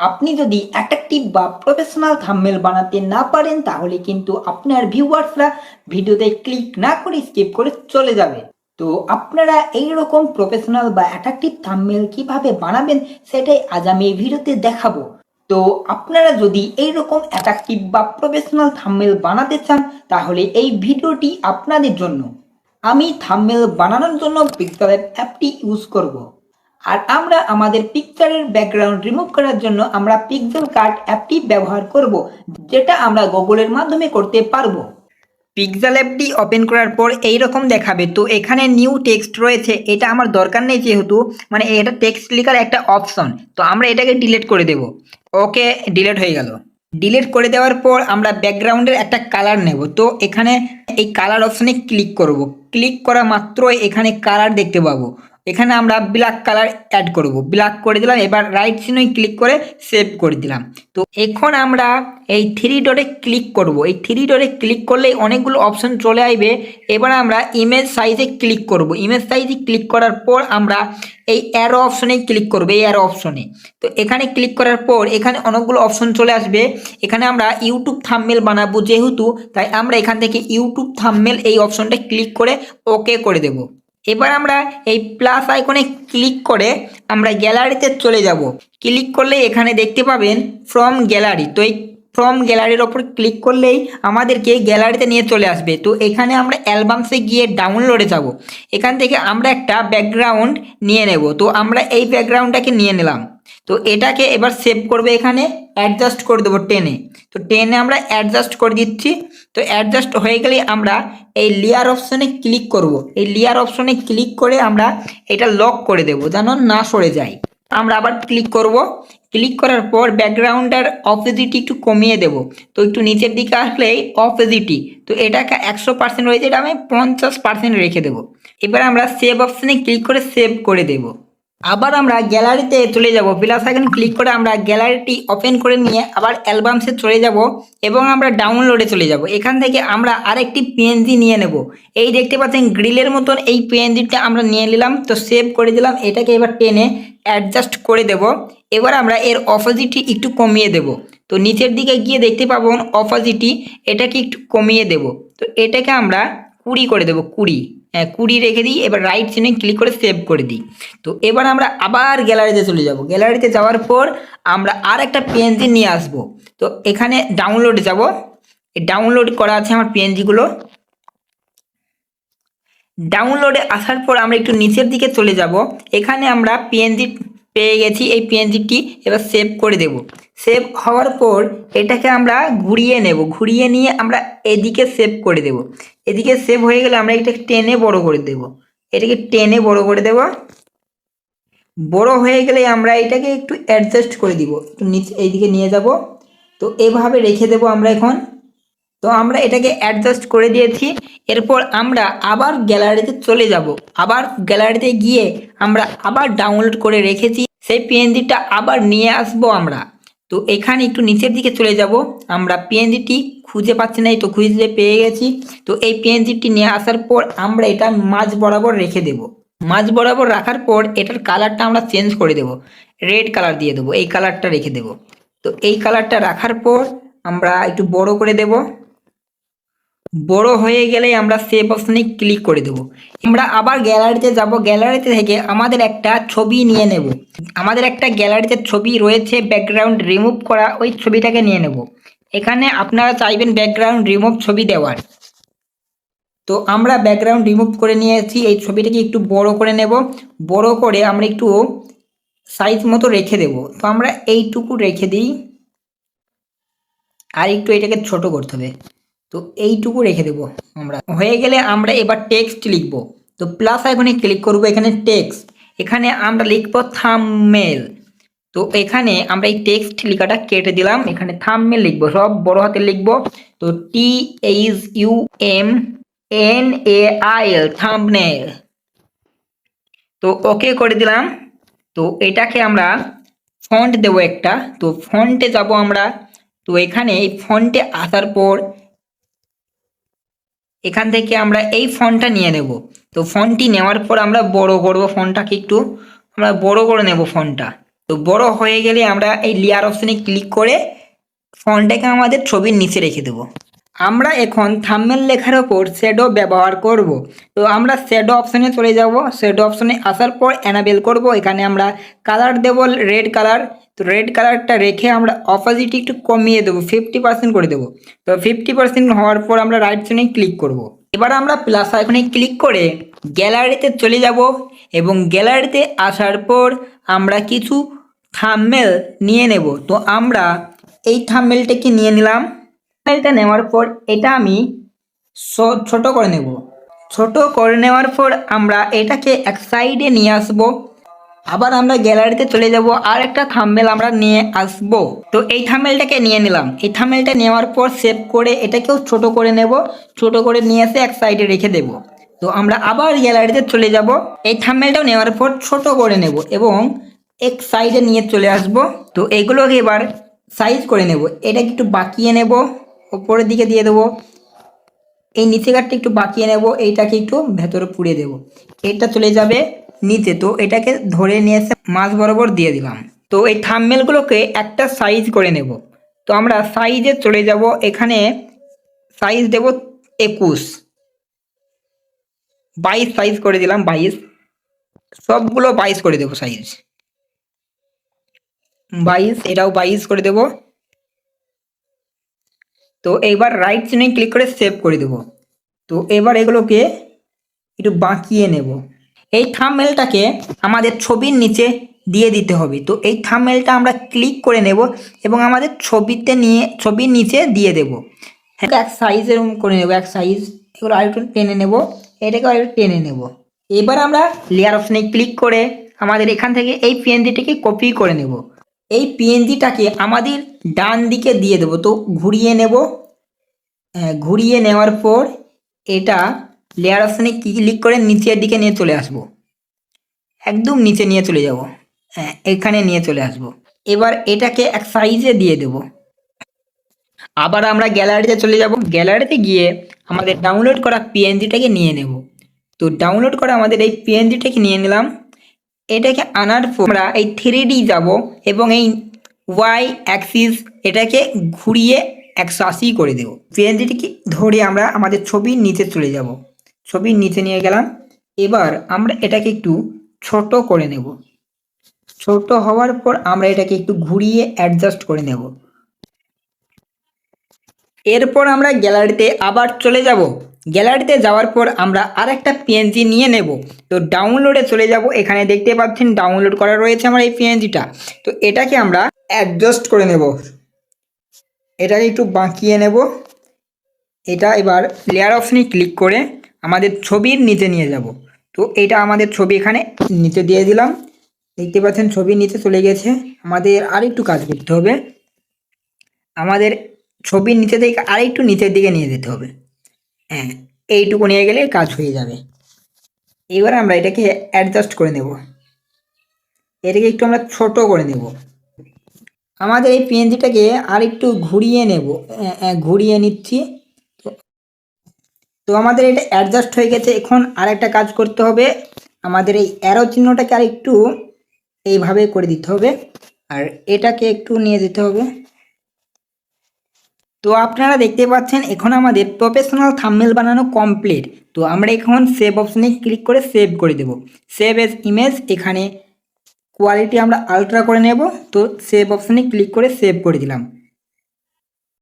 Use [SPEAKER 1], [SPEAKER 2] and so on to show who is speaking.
[SPEAKER 1] আপনি যদি অ্যাট্রাকটিভ বা প্রফেশনাল থাম্বনেল বানাতে না পারেন, তাহলে কিন্তু আপনার ভিউয়ার্সরা ভিডিওতে ক্লিক না করে স্কিপ করে চলে যাবে। তো আপনারা এই রকম প্রফেশনাল বা অ্যাট্রাকটিভ থাম্বনেল কীভাবে বানাবেন, সেটাই আজ আমি এই ভিডিওতে দেখাবো। তো আপনারা যদি এই রকম অ্যাট্রাকটিভ বা প্রফেশনাল থাম্বনেল বানাতে চান, তাহলে এই ভিডিওটি আপনাদের জন্য। আমি থাম্বনেল বানানোর জন্য পিক্সেলের অ্যাপটি ইউজ করব। আর আমরা আমাদের পিকচারের ব্যাকগ্রাউন্ড রিমুভ করার জন্য আমরা পিক্সেল কার্ট অ্যাপটি ব্যবহার করব, যেটা আমরা গুগলের মাধ্যমে করতে পারব। পিক্সেল অ্যাপটি ওপেন করার পর এই রকম দেখাবে, তো এখানে নিউ টেক্সট রয়েছে, এটা আমার দরকার নেই যেহেতু মানে এটা টেক্সট লেখার একটা অপশন তো আমরা এটাকে ডিলিট করে দেব। ওকে ডিলিট হয়ে গেল। ডিলিট করে দেওয়ার পর আমরা ব্যাকগ্রাউন্ডের একটা কালার নেব, তো এখানে এই কালার অপশনে ক্লিক করব। ক্লিক করা মাত্রই এখানে কালার দেখতে পাবো। এখানে আমরা ব্ল্যাক কালার অ্যাড করব। ব্ল্যাক করে দিলাম, এবার রাইট চিহ্নে ক্লিক করে সেভ করে দিলাম। তো এখন আমরা এই থ্রি ডটে ক্লিক করব। এই থ্রি ডটে ক্লিক করলেই অনেকগুলো অপশন চলে আসবে। এবার আমরা ইমেজ সাইজে ক্লিক করব। ইমেজ সাইজে ক্লিক করার পর আমরা এই অ্যারো অপশনে ক্লিক করব, এই অ্যারো অপশনে তো এখানে ক্লিক করার পর এখানে অনেকগুলো অপশন চলে আসবে। এখানে আমরা ইউটিউব থাম্বনেল বানাবো যেহেতু, তাই আমরা এখান থেকে ইউটিউব থাম্বনেল এই অপশনটা ক্লিক করে ওকে করে দেব। এবার আমরা এই প্লাস আইকনে ক্লিক করে আমরা গ্যালারিতে চলে যাব। ক্লিক করলে এখানে দেখতে পাবেন ফ্রম গ্যালারি তো এই ফ্রম গ্যালারির ওপর ক্লিক করলেই আমাদেরকে গ্যালারিতে নিয়ে চলে আসবে। তো এখানে আমরা অ্যালবামসে গিয়ে ডাউনলোডে যাব। এখান থেকে আমরা একটা ব্যাকগ্রাউন্ড নিয়ে নেব। তো আমরা এই ব্যাকগ্রাউন্ডটাকে নিয়ে নিলাম। তো এটাকে এবার সেভ করবে এখানে অ্যাডজাস্ট করে দেবো টেনে তো টেনে আমরা অ্যাডজাস্ট করে দিচ্ছি। তো অ্যাডজাস্ট হয়ে গেলেই আমরা এই লেয়ার অপশনে ক্লিক করব। এই লেয়ার অপশনে ক্লিক করে আমরা এটা লক করে দেব, যেন না সরে যায়। আমরা আবার ক্লিক করব। ক্লিক করার পর ব্যাকগ্রাউন্ডের অপোজিটি একটু কমিয়ে দেব। তো একটু নিচের দিকে আসলে অপোজিটি তো এটাকে একশো পার্সেন্ট রয়েছে, এটা আমি পঞ্চাশ পার্সেন্ট রেখে দেবো। এবার আমরা সেভ অপশনে ক্লিক করে সেভ করে দেব। আবার আমরা গ্যালারিতে চলে যাব। প্লাস আইকন ক্লিক করে আমরা গ্যালারিটি ওপেন করে নিয়ে আবার অ্যালবামসে চলে যাব এবং আমরা ডাউনলোডে চলে যাব। এখান থেকে আমরা আরেকটি পিএনজি নিয়ে নেব। এই দেখতে পাচ্ছেন গ্রিলের মতন এই পিএনজিটা আমরা নিয়ে নিলাম। তো সেভ করে দিলাম। এটাকে এবার টেনে অ্যাডজাস্ট করে দেব। এবার আমরা এর অপোজিটি একটু কমিয়ে দেব। তো নিচের দিকে গিয়ে দেখতে পাবো অপোজিটি এটাকে একটু কমিয়ে দেব। তো এটাকে আমরা কুড়ি করে দেব, কুড়ি। কুড়ি রেখে দিই, এবার রাইট চিহ্নে ক্লিক করে সেভ করে দিই। তো এবার আমরা আবার গ্যালারিতে চলে যাব। গ্যালারিতে যাওয়ার পর আমরা আর একটা পিএনজি নিয়ে আসব। তো এখানে ডাউনলোডে যাব। ডাউনলোড করা আছে আমার পিএনজিগুলো ডাউনলোডে আসার পর আমরা একটু নিচের দিকে চলে যাব। এখানে আমরা পিএনজি পেয়ে গেছি, এই পিএনজিটি এবার সেভ করে দেব। সেভ হওয়ার পর এটাকে আমরা ঘুরিয়ে নেব। ঘুরিয়ে নিয়ে আমরা এদিকে সেভ করে দেব। এদিকে সেভ হয়ে গেলে আমরা এটাকে টেনে বড় করে দেব। এটাকে টেনে বড় করে দেব। বড় হয়ে গেলে আমরা এটাকে একটু অ্যাডজাস্ট করে দিব। একটু নিচে এইদিকে নিয়ে যাব। তো এভাবে রেখে দেব আমরা এখন। তো আমরা এটাকে অ্যাডজাস্ট করে দিয়েছি। এরপর আমরা আবার গ্যালারিতে চলে যাব। আবার গ্যালারিতে গিয়ে আমরা আবার ডাউনলোড করে রেখেছি। সেই পিএনজিটা আবার নিয়ে আসব আমরা। তো এখানে একটু নিচের দিকে চলে যাব। আমরা পিএনজিটি খুঁজে পাচ্ছি না, এই তো খুঁজে পেয়ে গেছি। তো এই পিএনজিটি নিয়ে আসার পর আমরা এটা মাঝ বরাবর রেখে দেব। মাঝ বরাবর রাখার পর এটার কালারটা আমরা চেঞ্জ করে দেব। রেড কালার দিয়ে দেবো, এই কালারটা রেখে দেব। তো এই কালারটা রাখার পর আমরা একটু বড় করে দেব। বড় হয়ে গেলেই আমরা সেভ অপশনে ক্লিক করে দেব। আমরা আবার গ্যালারিতে যাব। গ্যালারিতে থেকে আমাদের একটা ছবি নিয়ে নেব। আমাদের একটা গ্যালারিতে ছবি রয়েছে ব্যাকগ্রাউন্ড রিমুভ করা। ওই ছবিটাকে নিয়ে নেব। এখানে আপনারা চাইবেন ব্যাকগ্রাউন্ড রিমুভ ছবি দেওয়ার। তো আমরা ব্যাকগ্রাউন্ড রিমুভ করে নিয়েছি। এই ছবিটাকে একটু বড় করে নেব। বড় করে আমরা একটু সাইজ মতো রেখে দেব। তো আমরা এইটুকু রেখে দিই। আর একটু এটাকে ছোট করতে হবে। তো এইটুকু রেখে দেবো আমরা। হয়ে গেলে আমরা এবার টেক্সট লিখব। তো প্লাস আইকনে ক্লিক করব এখানে টেক্সট এখানে আমরা লিখব থামমেল তো এখানে আমরা এই টেক্সট লেখাটা কেটে দিলাম। এখানে থামমেল লিখব, সব বড় হাতে লিখব। তো T H U M N A I L thumbnail তো ওকে করে দিলাম। তো এটাকে আমরা ফন্ট দেব একটা। তো ফন্টে যাব আমরা। তো এখানে এই ফন্টে আসার পর এখান থেকে আমরা এই ফন্টটা নিয়ে নেব। তো ফন্টটি নেওয়ার পর আমরা বড় করব ফন্টটাকে একটু। আমরা বড় করে নেব ফন্টটা তো বড় হয়ে গেলে আমরা এই লেয়ার অপশানে ক্লিক করে ফন্টটাকে আমাদের ছবির নিচে রেখে দেবো। আমরা এখন থাম্বনেল লেখার ওপর শ্যাডো ব্যবহার করব। তো আমরা শ্যাডো অপশনে চলে যাব। শ্যাডো অপশনে আসার পর অ্যানাবেল করব। এখানে আমরা কালার দেব রেড কালার তো রেড কালারটা রেখে আমরা অপোজিট একটু কমিয়ে দেবো ফিফটি পার্সেন্ট করে দেবো। তো ফিফটি পার্সেন্ট হওয়ার পর আমরা রাইট জোনে ক্লিক করব। এবার আমরা প্লাস আইকনে ক্লিক করে গ্যালারিতে চলে যাব এবং গ্যালারিতে আসার পর আমরা কিছু থাম্বনেল নিয়ে নেব। তো আমরা এই থাম্বনেলটাকে নিয়ে নিলাম? থাম্বনেলটা নেওয়ার পর এটা আমি ছোট করে নেব। ছোট করে নেওয়ার পর আমরা এটাকে এক সাইডে নিয়ে আসব। আবার আমরা গ্যালারিতে চলে যাব, আর একটা থাম্বেল আমরা নিয়ে আসব। তো এই থাম্বেলটাকে নিয়ে নিলাম। এই থাম্বেলটা নেওয়ার পর সেভ করে এটাকেও ছোট করে নেব। ছোট করে নিয়ে এসে এক সাইডে রেখে দেব। তো আমরা আবার গ্যালারিতে চলে যাব। এই থাম্বেলটাও নেওয়ার পর ছোট করে নেব এবং এক সাইডে নিয়ে চলে আসব। তো এগুলোকে এবার সাইজ করে নেব। এটাকে একটু বাকিয়ে নেব। ওপরের দিকে দিয়ে দেবো। এই নিচে কাঠটা একটু বাকিয়ে নেব। এইটাকে একটু ভেতরে পুড়ে দেব। এটা চলে যাবে নিচে। তো এটাকে ধরে নিয়ে এসে মাছ বরাবর দিয়ে দিলাম। তো এই থাম্বেলগুলোকে একটা সাইজ করে নেব। তো আমরা সাইজে চলে যাব। এখানে সাইজ দেব একুশ। বাইশ সাইজ করে দিলাম বাইশ সবগুলো বাইশ করে দেবো সাইজ বাইশ এটাও বাইশ করে দেবো। তো এবার রাইট চিহ্নে ক্লিক করে সেভ করে দেব। তো এবার এগুলোকে একটু বাঁকিয়ে নেব। এই থামমেলটাকে আমাদের ছবির নিচে দিয়ে দিতে হবে। তো এই থামমেলটা আমরা ক্লিক করে নেব এবং আমাদের ছবিতে নিয়ে ছবির নিচে দিয়ে দেব। এক সাইজ এরকম করে নেব এক সাইজ এগুলো আরেকটু টেনে নেব। এটাকে আরেকটু টেনে নেব। এবার আমরা লেয়ার অপশানে ক্লিক করে আমাদের এখান থেকে এই পিএনজিটাকে কপি করে নেব। এই পিএনজিটাকে আমাদের ডান দিকে দিয়ে দেবো। তো ঘুরিয়ে নেব। হ্যাঁ, ঘুরিয়ে নেওয়ার পর এটা লেয়ার অপশানে ক্লিক করে নিচের দিকে নিয়ে চলে আসব। একদম নিচে নিয়ে চলে যাব। হ্যাঁ এখানে নিয়ে চলে আসব। এবার এটাকে এক সাইজে দিয়ে দেব। আবার আমরা গ্যালারিতে চলে যাব। গ্যালারিতে গিয়ে আমাদের ডাউনলোড করা পিএনজিটাকে নিয়ে নেব। তো ডাউনলোড করা আমাদের এই পিএনজিটাকে নিয়ে নিলাম। এটাকে আনার পর আমরা এই থ্রি ডি যাব এবং এই ওয়াই অ্যাক্সিস এটাকে ঘুরিয়ে একশো আশি করে দেবো। পিএনজিটিকে ধরে আমরা আমাদের ছবির নিচে চলে যাব। ছবির নিচে নিয়ে গেলাম। এবার আমরা এটাকে একটু ছোট করে নেব। ছোট হওয়ার পর আমরা এটাকে একটু ঘুরিয়ে অ্যাডজাস্ট করে নেব। এরপর আমরা গ্যালারিতে আবার চলে যাব। গ্যালারিতে যাওয়ার পর আমরা আর একটা পিএনজি নিয়ে নেব। তো ডাউনলোডে চলে যাব। এখানে দেখতে পাচ্ছেন ডাউনলোড করা রয়েছে আমার এই পিএনজিটা তো এটাকে আমরা অ্যাডজাস্ট করে নেব। এটাকে একটু বাঁকিয়ে নেব। এটা এবার লেয়ার অপশনে ক্লিক করে আমাদের ছবির নিচে নিয়ে যাব। তো এটা আমাদের ছবি এখানে নিচে দিয়ে দিলাম। দেখতে পাচ্ছেন ছবির নিচে চলে গেছে। আমাদের আরেকটু কাজ করতে হবে। আমাদের ছবির নিচে থেকে আরেকটু নিচের দিকে নিয়ে যেতে হবে। হ্যাঁ এইটুকু নিয়ে গেলে কাজ হয়ে যাবে। এবার আমরা এটাকে অ্যাডজাস্ট করে নেব। এটাকে একটু আমরা ছোট করে নেব। আমাদের এই পিএনজিটাকে আর একটু ঘুরিয়ে নেব। ঘুরিয়ে নিচ্ছি। তো আমাদের এটা অ্যাডজাস্ট হয়ে গেছে। এখন আর একটা কাজ করতে হবে। আমাদের এই অ্যারো চিহ্নটাকে আর একটু এইভাবে করে দিতে হবে। আর এটাকে একটু নিয়ে যেতে হবে। তো আপনারা দেখতে পাচ্ছেন, এখন আমাদের প্রফেশনাল থাম্বনেল বানানো কমপ্লিট তো আমরা এখন সেভ অপশনে ক্লিক করে সেভ করে দেব। সেভ এজ ইমেজ এখানে কোয়ালিটি আমরা আলট্রা করে নেব। তো সেভ অপশনে ক্লিক করে সেভ করে দিলাম।